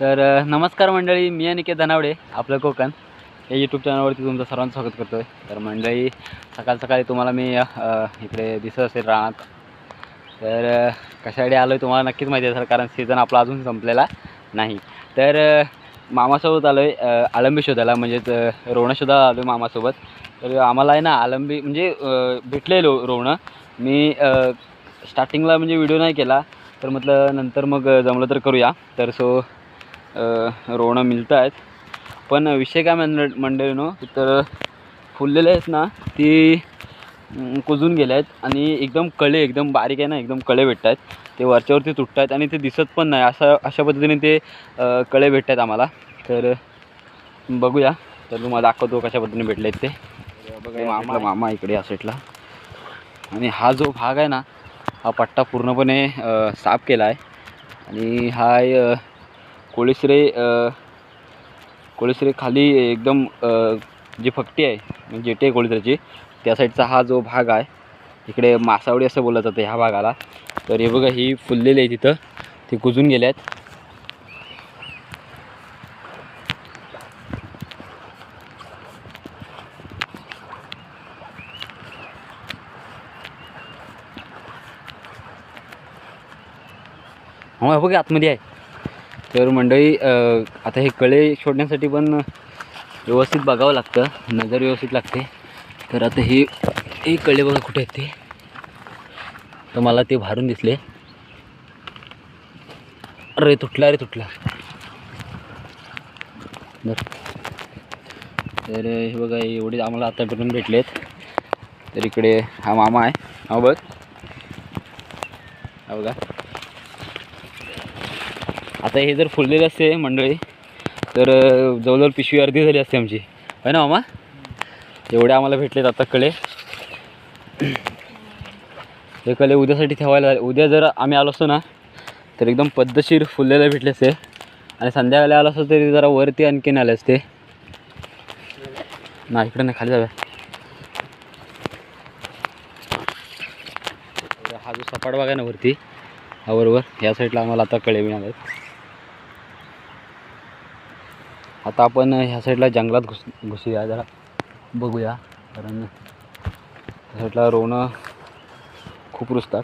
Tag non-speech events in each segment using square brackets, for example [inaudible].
तर नमस्कार मंडळी मी अनिकेत धनावडे आपलं कोकण. या यूट्यूब चॅनलवरती तुमचं सर्वांचं स्वागत करतो आहे तर मंडळी सकाळ सकाळी तुम्हाला मी इकडे दिसत असेल रानात. तर कशासाठी आलो आहे तुम्हाला नक्कीच माहिती असेल कारण सीझन आपला अजून संपलेला नाही. तर मामासोबत आलो आहे आळंबी शोधायला म्हणजेच रोवणं शोधायला आलो आहे मामासोबत. तर आम्हाला आहे ना आळंबी म्हणजे भेटले लो रोवणं मी स्टार्टिंगला म्हणजे व्हिडिओ नाही केला तर म्हटलं नंतर मग जमलं तर करूया. तर सो रोवणं मिळत आहेत पण विषय काय मंडळ मंडळीनो तर फुललेले आहेत ना ती कुजून गेले आहेत आणि एकदम कळे एकदम बारीक आहे ना एकदम कळे भेटत आहेत ते वरच्यावरती तुटत आहेत आणि ते दिसत पण नाही. असं अशा पद्धतीने ते कळे भेटत आहेत आम्हाला. तर बघूया. तर तुम्हाला दाखवतो कशा पद्धतीने भेटले आहेत ते. बघा मामा मामा इकडे या साईडला आणि हा जो भाग आहे ना हा पट्टा पूर्णपणे साफ केला आहे आणि हा कोळेसरे कोळेसरे खाली एकदम जी फक्ती आहे म्हणजे जेटी आहे कोळीसऱ्याची त्या साईडचा हा जो भाग आहे इकडे मासावडी असं बोललं जातं ह्या भागाला. तर हे बघा ही फुललेली आहे तिथं. ती कुजून गेल्या आहेत. हो बघा आतमध्ये आहे. तर मंडळी आता हे कळे शोधण्यासाठी पण व्यवस्थित बघावं लागतं नजर व्यवस्थित लागते. तर आता हे हे कळे बघा कुठे आहेत ते. तर मला ते भारून दिसले. अरे तुटला रे तुटला. तर हे बघा एवढे आम्हाला आतापर्यंत भेटलेत. तर इकडे हा मामा आहे. हा बघ. हा बघा. आता हे जर फुललेले असते मंडळी तर जवळजवळ पिशवी अर्धी झाली असते आमची. आहे ना मामा? एवढे आम्हाला भेटलेत आता कळे. हे कळे उद्यासाठी ठेवायला उद्या जर आम्ही आलो असतो ना तर एकदम पद्धतशीर फुललेले भेटले असते. आणि संध्याकाळी आलो असतो तरी जरा वरती आणखीन आले असते. ना इकडे नाही खाली जाऊया. हा जो सपाट भाग आहे ना वरती हा बरोबर ह्या साईडला आम्हाला आता कळे मिळाले आहेत आता आपण ह्या साईडला जंगलात घुस घुसूया जरा बघूया. कारण ह्या साईडला रोवणं खूप रुजतात.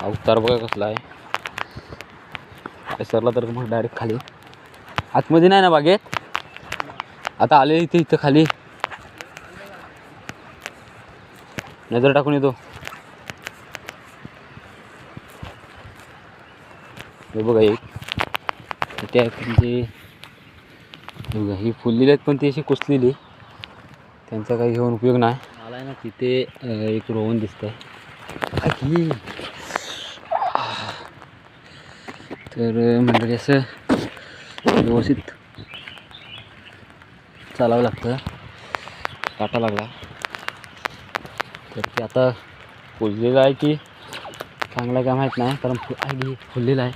हा उतार बघा कसला आहे. सरला तर मग डायरेक्ट खाली. आतमध्ये नाही ना बागेत? आता आले इथे इथं खाली. नजर टाकून येतो. हे बघा एक. आहेत म्हणजे बघा ही फुललेली आहेत पण ती अशी कुसलेली. त्यांचा काही घेऊन उपयोग नाही. मला आहे ना तिथे एक रोवण दिसत आहे तर मंडळी असं व्यवस्थित चालावं लागतं. काटा लागला. तर ते आता फुललेलं आहे की चांगलं आहे का माहीत नाही कारण फु आहे फुललेलं आहे.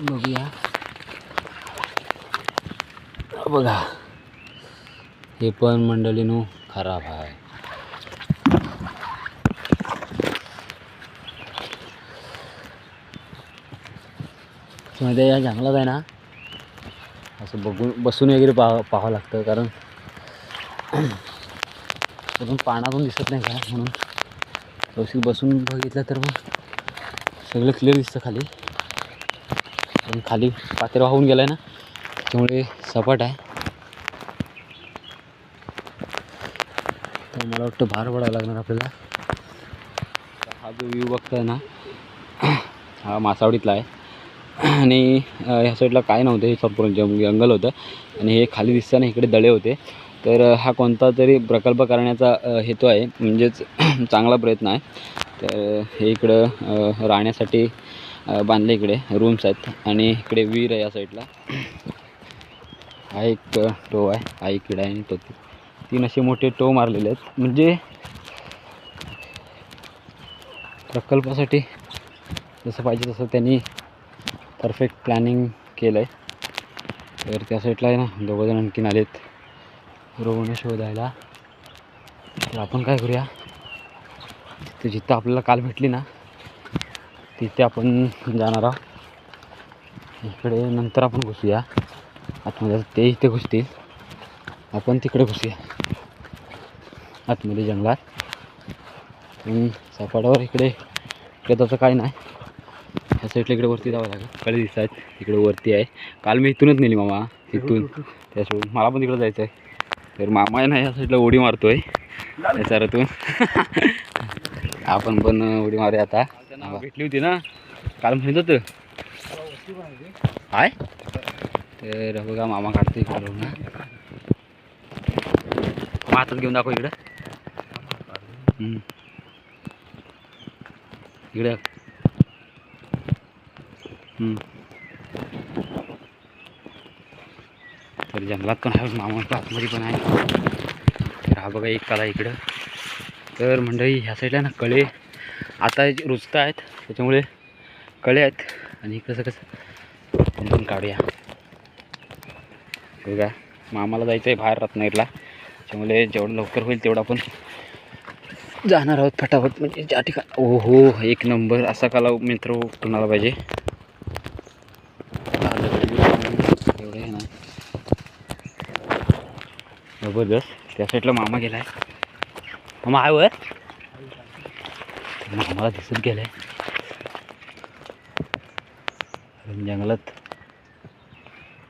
बघूया. बघा. हे पण मंडळीनो खराब आहे. मध्ये या जंगलात आहे ना असं बघून बसून वगैरे पाहा पाहावं लागतं कारण [clears throat] अजून पानातून दिसत नाही का? म्हणून व्यवस्थित बसून बघितलं तर मग सगळं क्लिअर दिसतं खाली. पण खाली पातेर वाहून गेलं आहे ना त्यामुळे सपाट आहे. तर मला वाटतं भार पडावं लागणार आपल्याला. हा जो व्ह्यू बघताय ना हा मासावडीतला आहे. आणि ह्या साईडला काय नव्हतं हे संपूर्ण जंग जंगल होतं. आणि हे खाली दिसताना इकडे दळे होते. तर हा कोणता तरी प्रकल्प करण्याचा हेतू आहे म्हणजेच चांगला प्रयत्न आहे. तर हे इकडं राहण्यासाठी बांधले इकडे रूम्स आहेत. आणि इकडे विहीर आहे या साईडला हा एक टो आहे. हा इकडे आहे आणि तो तीन असे मोठे टो मारलेले आहेत. म्हणजे प्रकल्पासाठी जसं पाहिजे तसं त्यांनी परफेक्ट प्लॅनिंग केलं आहे तर त्या साईडला आहे ना दोघंजण आणखीन आलेत. रोवणं शोधायला. तर आपण काय करूया? तर जिथं आपल्याला काल भेटली ना तिथे आपण जाणार आहोत. इकडे नंतर आपण घुसूया. आतमध्ये ते इथे घुसतील. आपण तिकडे घुसूया. आतमध्ये जंगलात. पण सपाटावर इकडे इकडे तसं काही नाही. ह्या साईडला इकडे वरती जावं लागेल. कडे दिसत आहेत तिकडे वरती आहे. काल मी इथूनच नेली मामा. तिथून त्यासोबत मला पण तिकडे जायचं आहे तर मामा आहे ना ह्या साईडला उडी मारतोय. त्याच्यातून आपण पण उडी मारूया आता. भेटली होती ना? काल म्हणत होतं. काय? तर बघा मामा काढतो इकडे ना. हातात घेऊन दाखव इकडं. इकडं. इकडे तर जंगलात पण आहे मामा आतमध्ये पण आहे. तर हा बघा एक काला इकडं. तर मंडळी ह्या साईडला ना कळे आता रुजत आहेत त्याच्यामुळे कळे आहेत. आणि कसं कसं पण काढूया. बघा मामाला जायचं आहे बाहेर रत्नागिरीला. त्याच्यामुळे जेवढं लवकर होईल तेवढं आपण जाणार आहोत फटाफट. म्हणजे ज्या ठिकाणी ओ हो एक नंबर असा कला मित्र कुणाला पाहिजे? एवढं हे नाही. जबरदस्त. त्या साईडला मामा गेला आहे मामा आहे वर? आम्हाला दिसत गेलं आहे जंगलात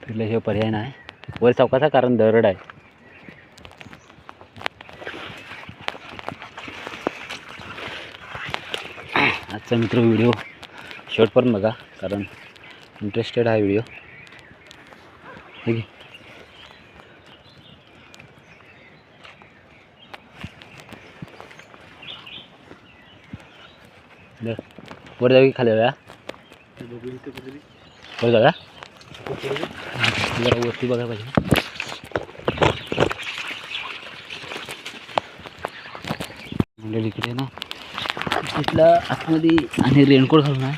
फिरल्याशिवाय पर्याय नाही. वर चौकाचा कारण दरड आहे. आजचा मित्र व्हिडिओ शेवटपर्यंत बघा कारण इंटरेस्टेड आहे व्हिडिओ. ठीक आहे बर वर जाऊ की खाली जाऊया? वर जाऊया? जरा वरती बघायला पाहिजे. म्हणजे इकडे ना तिथला आतमध्ये आणि रेनकोट घालून आहे.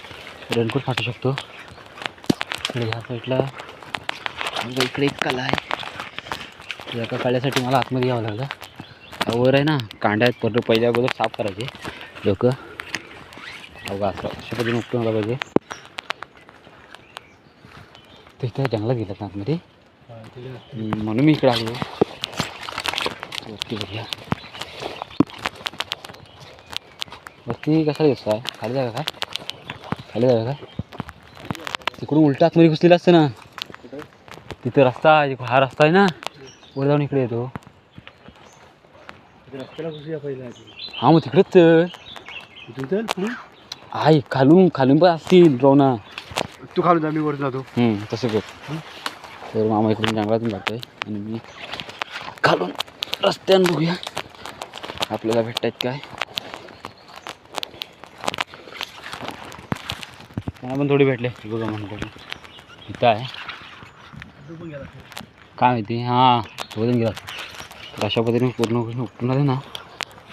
रेनकोट फाटू शकतो. इकडे ह्या साईडला म्हणजे इकडे एक कला आहे. एका कळ्यासाठी मला आतमध्ये यावं लागलं. वर आहे ना कांड्या आहेत. पहिल्या अगोदर साफ करायचे. लोक. अवघा असं. अशा पद्धतीने उपटून आला पाहिजे तिथे जंगलात गेल्यात ना आतमध्ये. म्हणून मी इकडे आलो. वरती बघूया. वरती कसा दिसतो आहे खाली जागा काय खाली जागा काय तिकडून उलटा आतमध्ये घुसलेला असतं ना. तिथे रस्ता हा रस्ता आहे ना. वर जाऊन इकडे येतो. हा मग तिकडेच चल. आहे खालून खालून पण असतील रवना तू खालून जा मी वर जातो. हम्म, तसं कर. तर मामा इकडून जंगलातून जातोय आणि मी खालून रस्त्यानं बघूया आपल्याला भेटतायत काय. मला पण थोडी भेटले. बघा म्हणतो इथं आहे. काय माहिती? हां दोन गेला तर अशा पद्धतीने पूर्ण उपटून आले ना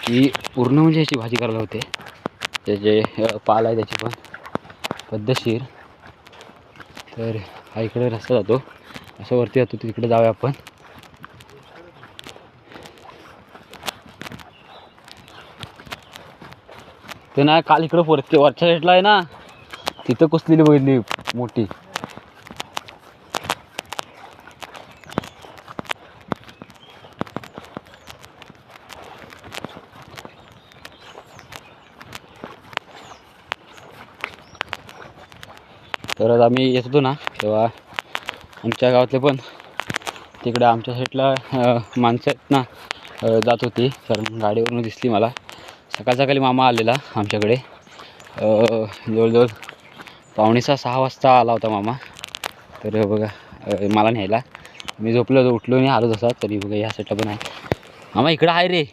की पूर्ण म्हणजे ह्याची भाजी करायला होते. त्याचे पाल आहे त्याची पण. पद्धतशीर. तर हा इकडे रस्ता जातो. असं वरती जातो तिकडे जाऊया आपण. ते ना काल इकडं वरती वरच्या साईडला आहे ना तिथं कुसलेली बघितली मोठी. आम्ही येत होतो ना तेव्हा आमच्या गावातले पण तिकडे आमच्या साईडला माणसं आहेत ना जात होती. कारण गाडीवरून दिसली मला. सकाळ सकाळी मामा आलेला आमच्याकडे. जवळजवळ पावणेचा सहा वाजता आला होता मामा. तर बघा मला न्यायला. मी झोपलो होतो उठलो नाही आलो तसा तरी बघा या साईडला पण आहे. मामा इकडं आहे रे.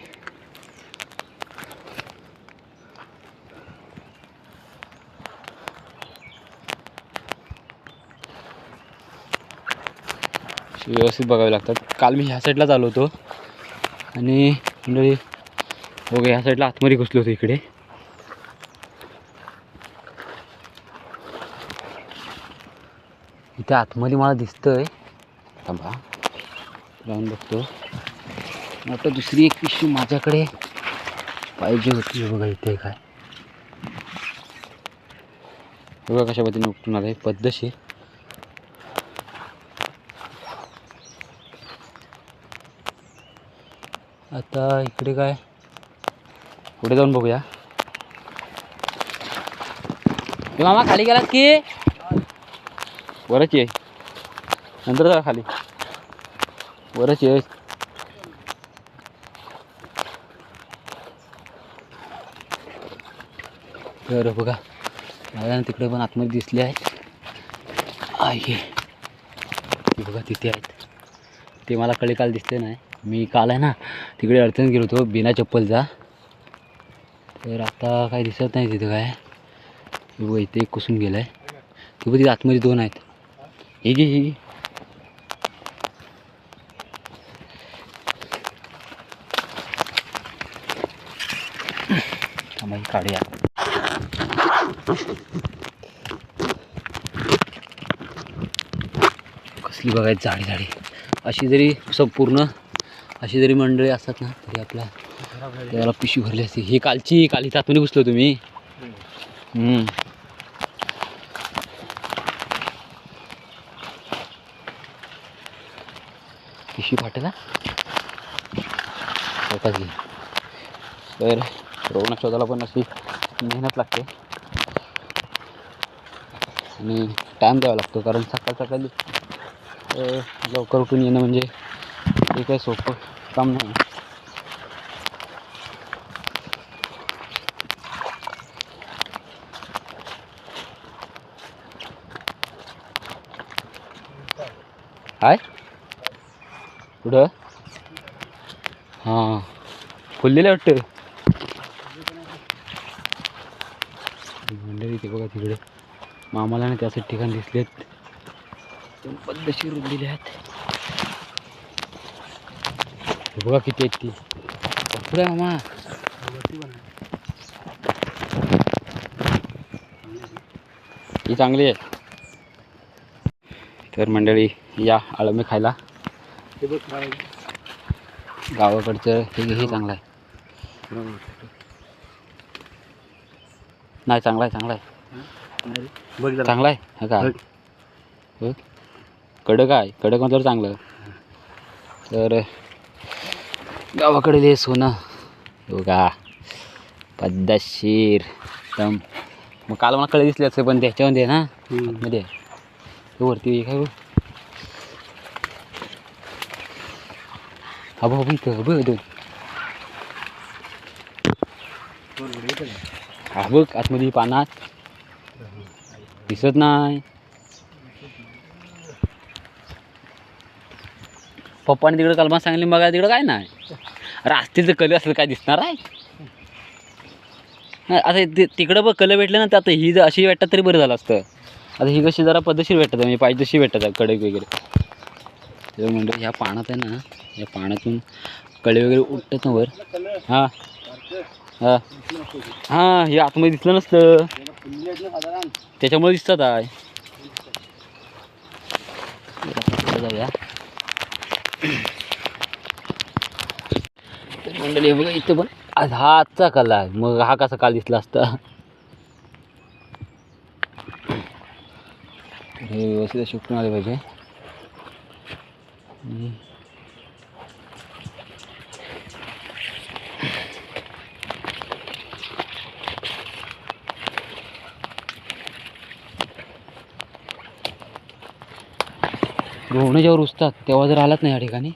व्यवस्थित बघावे लागतात. काल मी ह्या साईडलाच आलो होतो. आणि म्हणजे बघा ह्या साईडला आतमध्ये घुसलो होतो इकडे. इथे आतमध्ये मला दिसतंय. थांबा. जाऊन बघतो. आता दुसरी एक पिशवी माझ्याकडे पाहिजे होती. बघा इथे काय. बघा कशा पद्धतीने उपटून आलं आहे पद्धतशीर. आता इकडे काय? पुढे जाऊन बघूया. मामा खाली गेलात की? वरच ये. नंतर जा खाली. वरच ये. तर बघा. मला ना तिकडे पण आतमध्ये दिसले आहेत. आहे. बघा तिथे आहेत. ते मला कळे काल दिसले नाही. मी काल आहे ना तिकडे अडचण गेलो होतो बिना चप्पलचा. तर आता काही दिसत नाही तिथं काय. बघ इथे एक कुसून गेलं आहे ते बघ तिथे आतमध्ये दोन आहेत. हे घे हे घे. काढूया. कसली बघायची झाडी झाडी. अशी जरी संपूर्ण अशी जरी मंडळी असतात ना तरी आपल्या त्याला पिशवी भरली असते. ही कालची काली तातून घुसलो तुम्ही. पिशवी फाटेला स्वतःच घे. तर रोवणं शोधायला पण अशी मेहनत लागते. आणि टाईम द्यावा लागतो कारण सकाळ सकाळी लवकर उठून येणं म्हणजे हे काय सोपं. काम नाही। काय कुठं हां। फुललेलं वाटतं मंडळी ते बघा तिकडे. मामाला ना त्यासाठी ठिकाण दिसलेत. पद्धतशीर दिले आहेत बघा किती आहेत ती. आहे मामा. ही चांगली आहे तर मंडळी या आळंबी खायला. गावाकडचं हे हे चांगलं आहे. नाही चांगला आहे चांगला आहे. चांगला आहे? हा का? कडक आहे कडक म्हटलं चांगलं. तर गावाकडे हे सोनं. हो का पद्धतशीर एकदम. मग काल मला कळे दिसले असते पण त्याच्यामध्ये ना. मध्ये तो वरती काय बघ? हा बघ इथं बघ दोन. हा बघ आतमध्ये पानात दिसत नाही. पप्पाने तिकडे कलमा सांगली बघा तिकडं काय नाही. रास्तेचं कलर असलं काय दिसणार आहे? आता ते तिकडं बघ कलर भेटलं ना तर आता ही जर अशी भेटतात तरी बरं झालं असतं. आता ही कशी जरा पद्धतशीर भेटतात म्हणजे पाहिजे तशी भेटतात कडक वगैरे. तर म्हणजे ह्या पाण्यात आहे ना या पाण्यातून कळे वगैरे उठतात ना वर. हां. हां. हां हे आतमध्ये दिसलं नसतं. त्याच्यामुळे दिसतात आहे. जाऊया. मंडळी बघा इथं पण आज हा आजचा कला आहे. मग हा कसा काल दिसला असता? हे व्यवस्थित शिकून आले पाहिजे. आणि जेव्हा रुजतात तेव्हा जर आलात नाही या ठिकाणी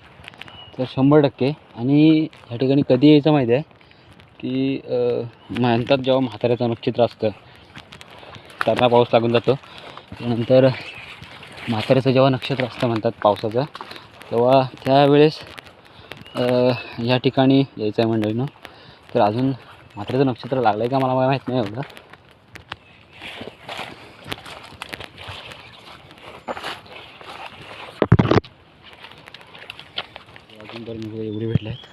तर शंभर टक्के. आणि ह्या ठिकाणी कधी यायचं माहिती आहे? की म्हणतात जेव्हा म्हाताऱ्याचं नक्षत्र असतं त्यांना पाऊस लागून जातो. त्यानंतर म्हाताऱ्याचं जेव्हा नक्षत्र असतं म्हणतात पावसाचं तेव्हा त्यावेळेस या ठिकाणी यायचं आहे मंडळीनं. तर अजून म्हाताऱ्याचं नक्षत्र लागलं आहे का मला माहीत नाही एवढं अजून तर मी एवढे भेटले आहेत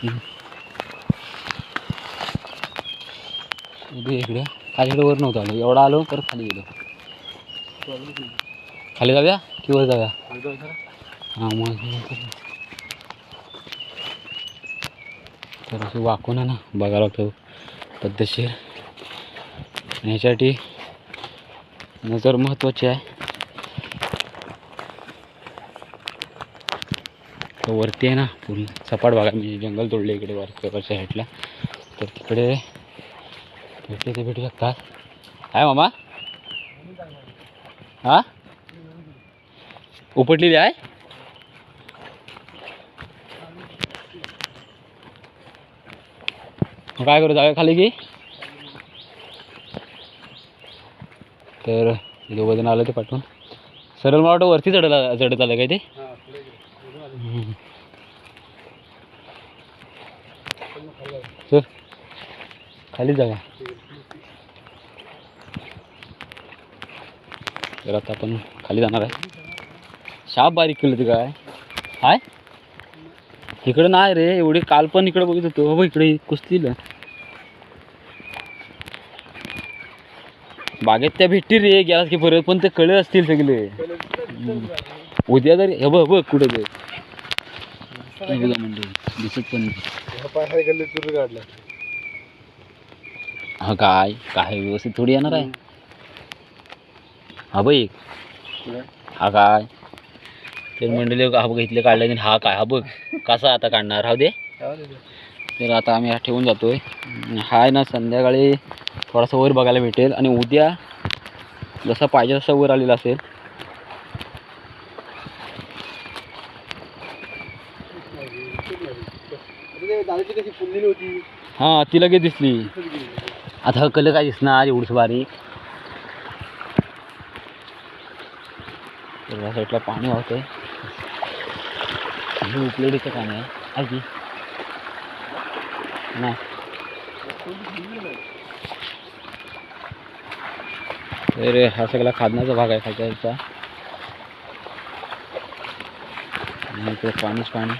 की उभे इकडे वर नव्हतं आलो. एवढा आलो तर खाली गेलो. खाली जाऊया की वर जाऊया? हां मग तर असं वाकून आहे ना बघायला लागतो. पद्धतशीर. ह्याच्यासाठी नजर महत्त्वाची आहे. तर वरती आहे ना पूर्ण सपाट भागात म्हणजे जंगल तोडले इकडे वरच्या वरच्या साईडला. तर तिकडे भेटले ते भेटू शकतात आहे मामा? हा? उपटलेली आहे? मग काय करू जागा खाली की? तर दोघं जण आलं ते पाठवून. सरळ मला वाटतं वरती चढला चढत आलं काय ते? सर खाली जागा तर आता आपण खाली जाणार आहे. शाप बारीक केलं ते काय? हाय? इकडं नाही रे एवढे काल पण इकडं बघित होतो. हो इकडे कुस्तीला. बागेत त्या भेटतील रे गेलास की परत पण ते कळे असतील सगळे. उद्या तरी हे बघ बघ कुठे ते. म्हणजे दिसत पण हा काय काय व्यवस्थित थोडी येणार आहे? हा बाई. हा काय? ते मंडळी हा बघ इथले काढले आणि हा काय? हा बघ कसा आता काढणार? हा दे. तर आता आम्ही हा ठेवून जातोय. हा आहे ना संध्याकाळी थोडासा वर बघायला भेटेल. आणि उद्या जसा पाहिजे तसा वर आलेला असेल. हां ती लगेच दिसली. आता हा कलर काय दिसणार? एवढंच बारीक. या साईडला पाणी वाहतंय. हे उपलेडीचं पाणी आहे. आजी नाही. तर हा सगळा खादण्याचा भाग आहे खालच्या आणि इकडे पाणीच पाणी.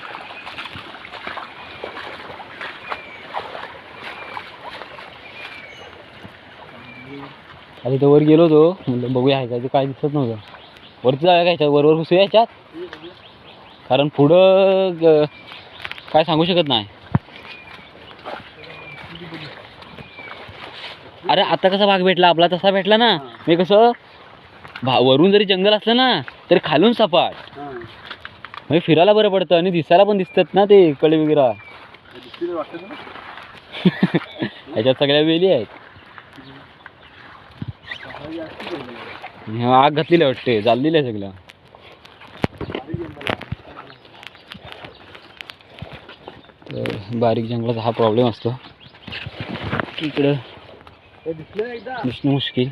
आधी तर वर गेलो होतो. म्हणलं बघूया आहे काय दिसत नव्हतं. वरती जाऊया का ह्याच्यात वरवर घुसूया ह्याच्यात कारण पुढं ग- काय सांगू शकत नाही. अरे आता कसा भाग भेटला? आपला तसा भेटला ना. मी कसं भा वरून जरी जंगल असलं ना तरी खालून सपाट. म्हणजे फिरायला बरं पडतं आणि दिसायला पण दिसतात ना ते कडे वगैरे. [laughs] ह्याच्यात सगळ्या वेली आहेत सकाळी असती गल्ली. आणि हा आग घातलेली आहे वाटते. जाळलेली आहे सगळं. बारीक तर बारीक जंगलाचा हा प्रॉब्लेम असतो. इकडं दिसलं दिसणं मुश्किल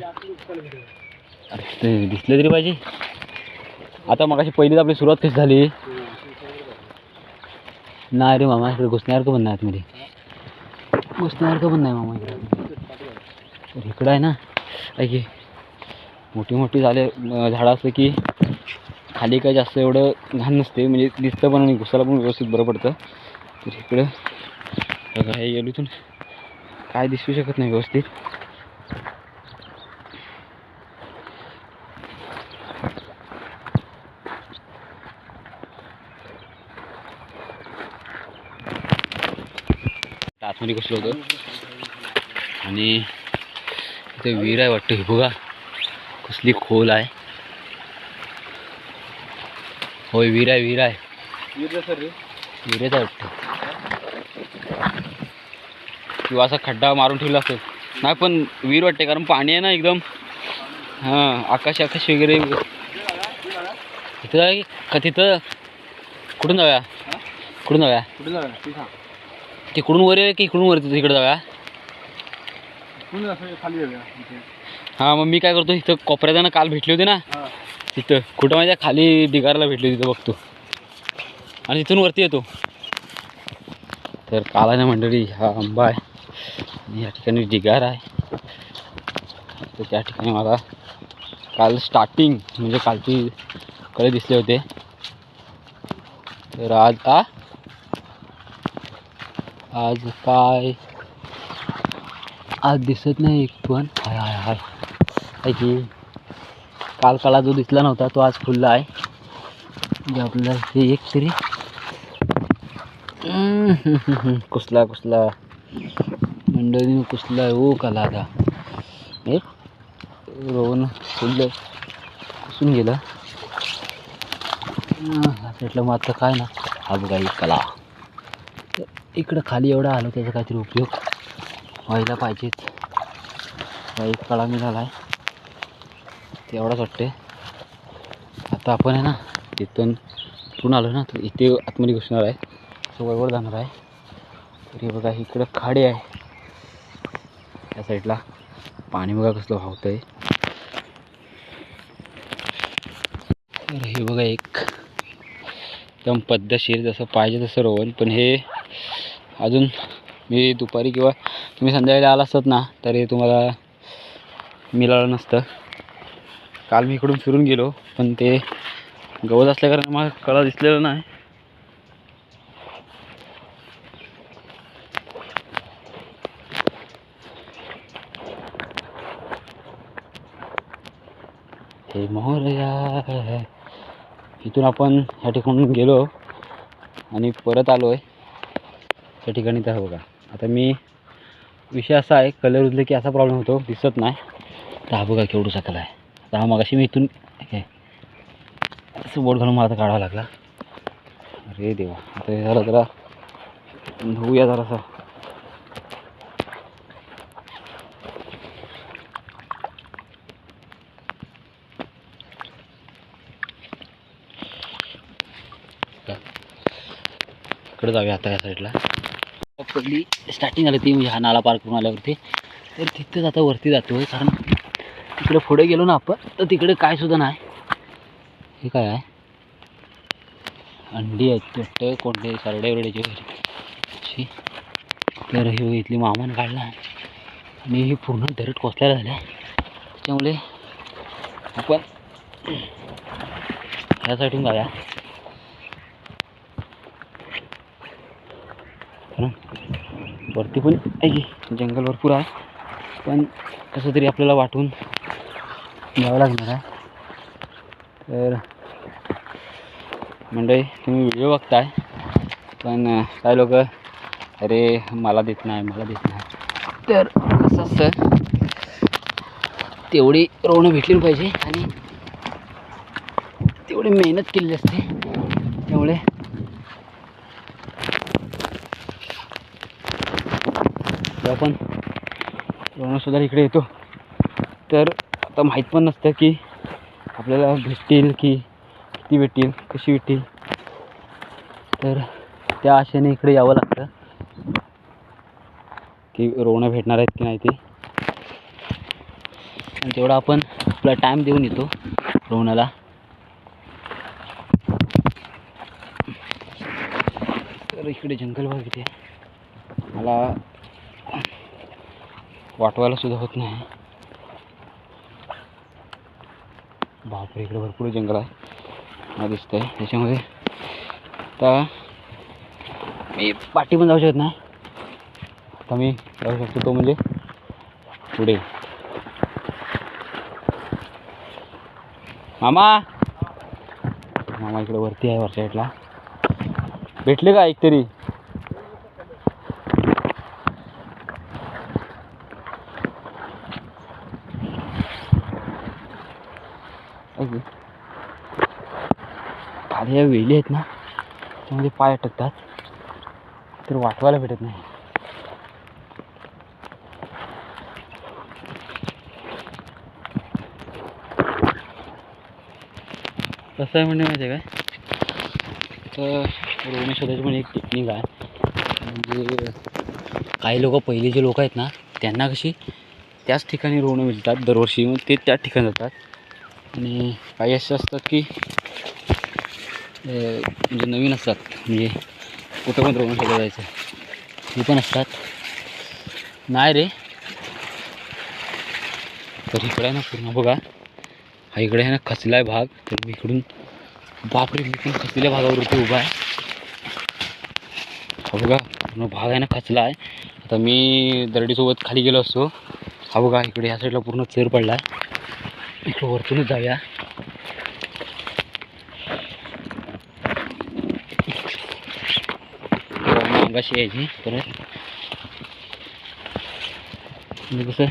अरे ते दिसलं तरी पाहिजे. आता मग पहिलीच आपली सुरुवात कशी झाली? नाही रे मामा इकडे घुसण्यासारखं पण नाही आतमध्ये. घुसण्यासारखं पण नाही मामा इकडे. इकडं आहे ना. ऐकी मोठी मोठी झाले झाडं असलं की खाली काय जास्त एवढं घाण नसते. म्हणजे दिसतं पण आणि घुसायला पण व्यवस्थित बरं पडतं. तर इकडं बघा हे गेलीतून काय दिसू शकत नाही व्यवस्थित. आतमध्ये घुसलं होतं. आणि इथे विहीर आहे वाटतं. हे बघा. कसली खोल आहे. होय विहीर आहे विहीर आहे. विहिरेच आहे वाटतं. किंवा असा खड्डा मारून ठेवला असेल. नाही पण विहीर वाटते कारण पाणी आहे ना एकदम. हां आकाश आकाश वगैरे. तिथं का तिथं? कुठून जाऊया? कुठून जाऊया? कुठे जाऊया? तिकडून वर आहे की इकडून वर तिकडे जाऊया? खाली जाऊया. हां मग मी काय करतो इथं कोपऱ्यात ना काल भेटली होती ना. तिथं कुठं माझ्या खाली डिगारला भेटली तिथं बघतो आणि तिथून वरती येतो. तर काल आहे ना मंडळी हा आंबा आहे. आणि या ठिकाणी डिगार आहे. तर त्या ठिकाणी मला काल स्टार्टिंग म्हणजे कालची कडे दिसले होते. तर आज आ? आज काय? आज दिसत नाही एक पण. हाय हाय हाय. आहे की काल काला जो दिसला नव्हता तो आज फुलला आहे. म्हणजे आपल्याला हे एक तरी कुसला कुसला. मंडळीने कुसला ओ हो काला आता. एक रोवन फुल पुसून गेलं. म्हटलं मात्र मग आता काय ना. हा बघा एक कला. तर इकडं खाली एवढा आलो त्याचा काहीतरी उपयोग व्हायला पाहिजेत. एक कळा मिळाला आहे तेवढाच वाटते आता आपण आहे ना तिथून इथून आलो ना तर इथे आतमध्ये घुसणार आहे. सो वळवळ जाणार आहे. तर हे बघा इकडं खाडी आहे. त्या साईडला पाणी बघा कसलं वाहतं आहे तर हे बघा एक एकदम पद्धतशीर जसं पाहिजे तसं रोवण. पण हे अजून मी दुपारी किंवा तुम्ही संध्याकाळी आला असतात ना तर हे तुम्हाला मिळालं नसतं. काल मी इकडून फिरून गेलो पण ते गवत असल्या कारण मला कळा दिसलेला नाही. हे मोरया इथून आपण ह्या ठिकाणून गेलो आणि परत आलो आहे त्या ठिकाणी तर बघा. आता मी विषय असा आहे कलर उजले की असा प्रॉब्लेम होतो दिसत नाही. तर हा बघा केवढूसा कला आहे. आता हा मगाशी मी इथून हे असं बोट घालून मला आता काढावा लागला. अरे देवा आता हे झालं जरा धुवूया जरासा. इकडे जाऊया आता या साईडला पहिली स्टार्टिंग आली ती म्हणजे हा नाला पार करून आल्यावरती. तर तिथेच आता वरती जातो आहे कारण तिकडे पुढे गेलो ना आपण तर तिकडे काय सुद्धा नाही. हे काय आहे? अंडी आहेत वाटतं कोणते सरडे वरड्याचे घरी. तर हे इथली मामान काढला. आणि ही पूर्ण दरट कोसल्याला झाल्या. त्यामुळे आपण ह्या साईडून जाऊया. कारण वरती पण आहे की जंगल भरपूर आहे. पण कसं तरी आपल्याला वाटून द्यावं लागणार आहे. तर मंडळी तुम्ही व्हिडिओ बघताय पण काय लोक अरे मला देत नाही मला देत नाही. तर कसं असतं तेवढी रोवणं भेटली पाहिजे आणि तेवढी मेहनत केलेली असते. त्यामुळे आपण सुद्धा इकडे येतो. तर आता माहीत पण नसतं की आपल्याला भेटतील की किती भेटतील कशी भेटतील. तर त्या आशेने इकडे यावं लागतं की रोवणं भेटणार आहेत की नाही ते. आणि तेवढा आपण आपला टाईम देऊन येतो रोवण्याला तर इकडे जंगल बघ मला वाटवायला सुद्धा होत नाही. बापरे इकडे भरपूर जंगल आहे. मला दिसतंय. त्याच्यामध्ये आता मी पाठी पण जाऊ शकत नाही. आता मी जाऊ शकतो तो म्हणजे पुढे. मामा! मामा इकडे वरती आहे वरच्या साईडला भेटले का एकतरी तरी अगदी खाली वेली आहेत ना त्यामध्ये पाय अटकतात तर वाटवायला भेटत नाही. कसं आहे म्हणजे माहिती आहे काय? तर रोवणे शोधायची पण एक टेक्निक आहे. म्हणजे काही लोक पहिले जे लोक आहेत ना त्यांना कशी त्याच ठिकाणी रोवणं मिळतात दरवर्षी मग ते त्याच ठिकाणी जातात. आणि काही असे असतात की म्हणजे नवीन असतात. म्हणजे कुठं पण रोवून शोधा जायचं. ते पण असतात. नाही रे. तर इकडे आहे ना पूर्ण बघा. हा इकडे आहे ना खचला आहे भाग. तर मी इकडून बापरे मी पण खचलेल्या भागावरती उभा आहे. हा बघा पूर्ण भाग आहे ना खचला आहे आता मी दरडीसोबत खाली गेलो असतो. हा बघा इकडे ह्या साईडला पूर्ण चेर पडला आहे इकडं वरतूनच जाऊया. अंगाशी यायची परत म्हणजे कसं?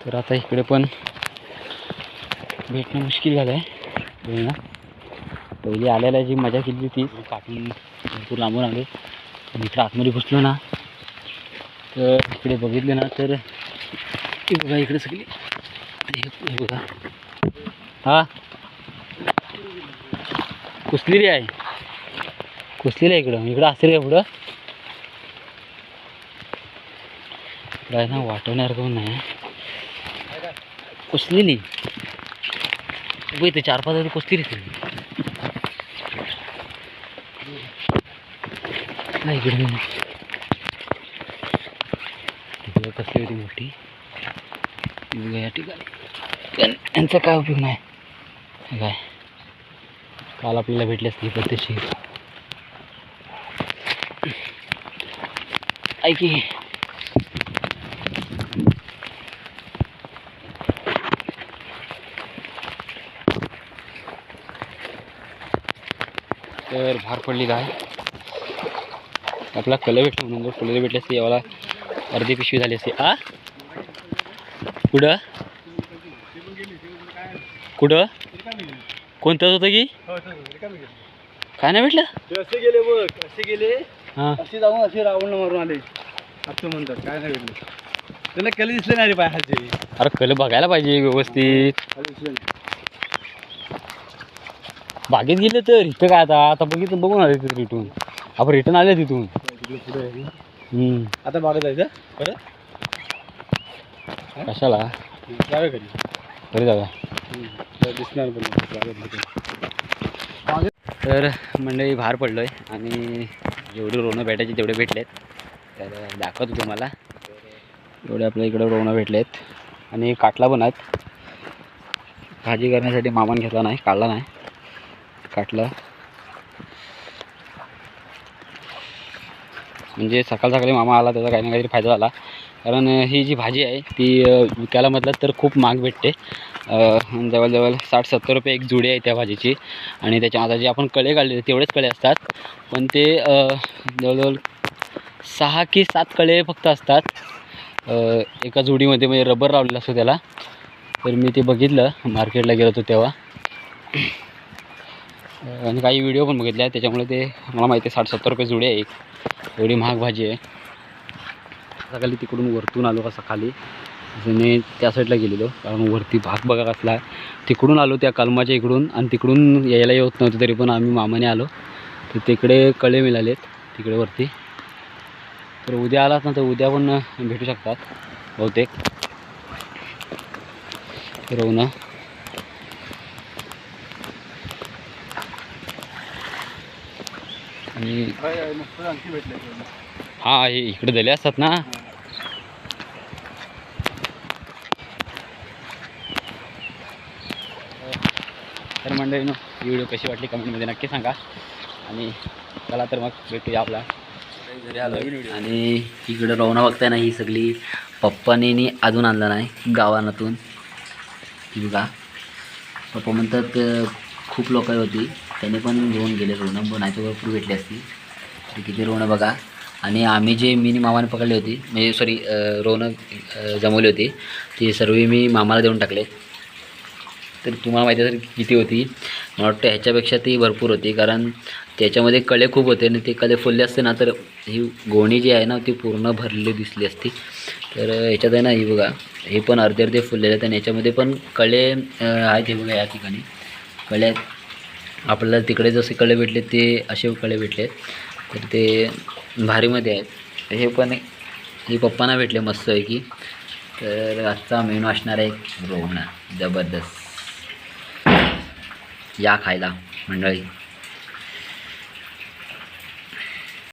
तर आता इकडे पण भेटणं मुश्किल झालं आहे पहिली आल्याला जी मजा केली होती कापून भरपूर लांबून आले. इकडे आतमध्ये घुसलो ना. तर इकडे बघितलं ना तर बघा इकडे सगळी. हे बघा. हा? कुसलेली आहे. कुसलेली आहे इकडं. इकडं असेल का पुढं? इकडं आहे ना वाटवण्यासारखं नाही. कुसलेली बघ इथे चार पाच वाजता कुसलेली नाही इकडे नाही. कसली होती मोठी बघा या ठिकाणी यांचा काय उपयोग नाही. काय? काल आपल्याला भेटली असली पद्धतशीर ऐकी तर भार पडलेला आहे आपला कलर भेटला म्हणून. कलर भेटल्यास यावाला याला अर्धी पिशवी झाली असती आ? कुठं? कुठं? कोणतंच होतं की? काय नाही भेटलं? असे गेले बघ असे गेले हां. असे जाऊन असे रावण मारून आले. असं म्हणतात काय नाही भेटलं. त्याला कधी दिसले नाही रे पायाचे अरे कल बघायला पाहिजे व्यवस्थित. बागेत गेले तर इथं काय आता? आता बघितलं बघून आले तिथं रिटून आपण रिटर्न आले तिथून. पुढे. हम्म. आता मागं जायचं? परत? कशाला? जावे घरी. घरी जाऊया तर दिसणार पण. तर मंडळी बाहेर पडलो आहे आणि जेवढे रोणं भेटायचे तेवढे भेटलेत. तर दाखवतो तुम्हाला. एवढे आपल्या इकडं रोणं भेटलेत. आणि काटला पण आहेत. भाजी करण्यासाठी मामान घेतला नाही काढला नाही. काटला. म्हणजे सकाळ सकाळी मामा आला त्याचा काही ना काहीतरी फायदा झाला. कारण ही जी भाजी आहे ती विकायला म्हटलं तर खूप महाग भेटते. जवळजवळ साठ सत्तर रुपये एक जुडी आहे त्या भाजीची. आणि त्याच्या आता जे आपण कळे काढले तेवढेच कळे असतात. पण ते जवळजवळ सहा की सात कळे फक्त असतात. एका जुडीमध्ये म्हणजे रबर लावलेला असतो त्याला. तर मी ते बघितलं मार्केटला गेलो होतो तेव्हा. आणि काही व्हिडिओ पण बघितले आहेत त्याच्यामुळे ते मला माहिती आहे साठ सत्तर रुपये जुडे आहे एक. एवढी महाग भाजी आहे. सकाळी तिकडून वरतून आलो कसा खाली मी त्या साईडला गेलेलो कारण वरती भाग बघा कसला आहे. तिकडून आलो त्या कलमाच्या इकडून आणि तिकडून यायला येत नव्हतं तरी पण आम्ही मामाने आलो. तर तिकडे कळे मिळालेत तिकडे वरती. तर उद्या आलात ना तर उद्या पण भेटू शकतात बहुतेक. रोवणं आणि हा हे इकडे दिले असतात ना. तर मंडळीनं ही व्हिडिओ कशी वाटली कमेंटमध्ये नक्की सांगा. आणि चला तर मग भेटूया आपला. आणि इकडं रवणा बघताय ना ही सगळी पप्पाने अजून आणलं नाही गावानातून. बघा. पप्पा म्हणतात खूप लोक होती. त्याने पण घेऊन गेले रोणं पण नाही भरपूर भेटली असती. तर किती रोणं बघा. आणि आम्ही जे मी मामाने पकडली होती म्हणजे सॉरी रोणं जमवली होती ती सर्व मी मामाला देऊन टाकले. तर तुम्हाला माहिती असेल किती होती. मला वाटतं ह्याच्यापेक्षा ती भरपूर होती. कारण त्याच्यामध्ये कळे खूप होते आणि ते कळे फुलले असते ना तर ही गोणी जी आहे ना ती पूर्ण भरलेली दिसली असती. तर ह्याच्यात आहे ना ही बघा. हे पण अर्धे अर्धे फुललेले आहेत. आणि याच्यामध्ये पण कळे आहेत हे बघा या ठिकाणी. कळे आहेत. आपल्याला तिकडे जसे कळे भेटले ते असे कळे भेटले. तर ते भारीमध्ये आहेत. हे पण हे पप्पांना भेटले मस्त आहे की तर आजचा मेनू असणार आहे रोहणा जबरदस्त. या खायला मंडळी.